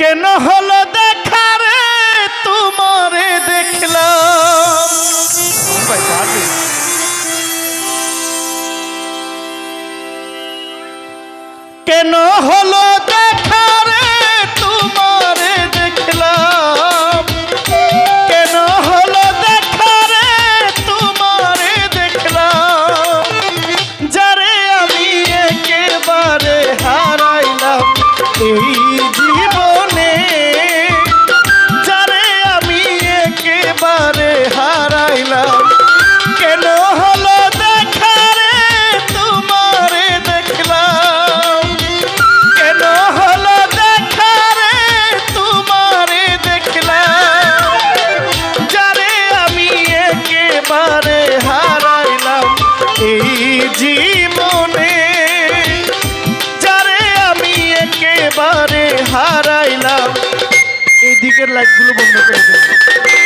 কেন হলো দেখা তোমারে দেখলাম। কেন হলো লাইটগুলো বন্ধ করে দেবে।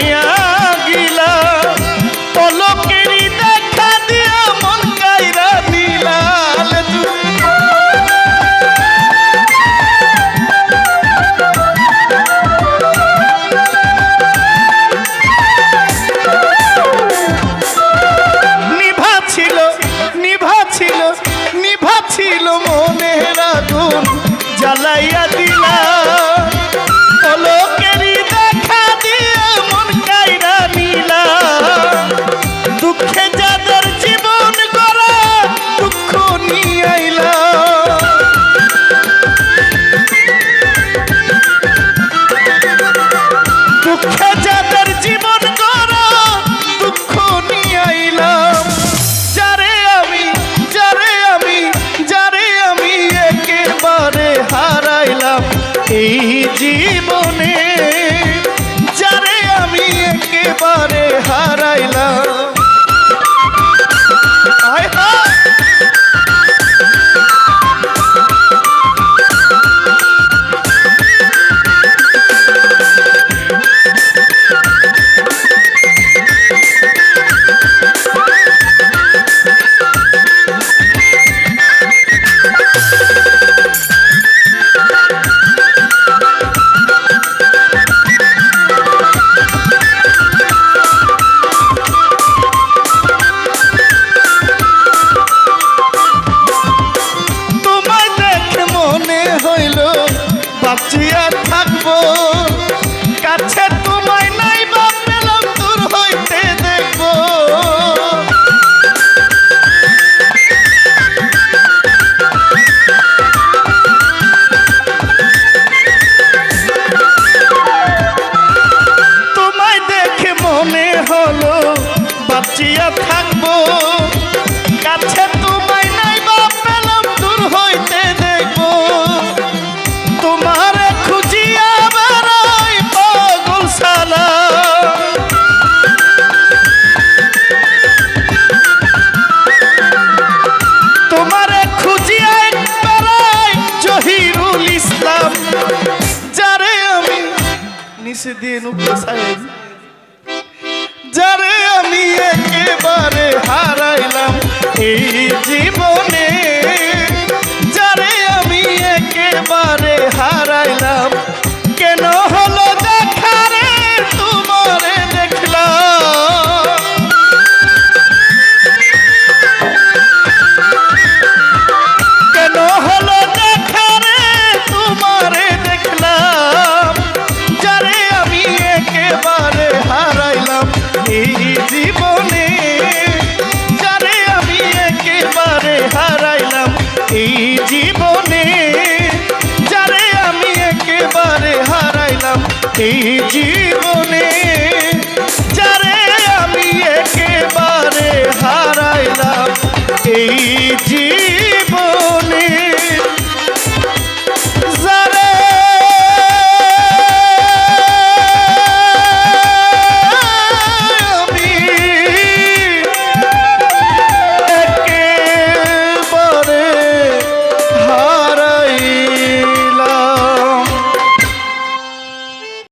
হইয়া গিলা। হইয়া থাকব। কাছে তোমায় নাই বা পেলাম, দূর হইতে দেখব। তোমার খুঁজিয়া বেড়াই পাগল সালা তোমারে খুঁজিয়া বেড়াই জহিরুল ইসলাম, যারে আমি নিচে দিয়ে নুকতে সাহেব একেবারে হারাইলাম এই জীবনে ಕೈ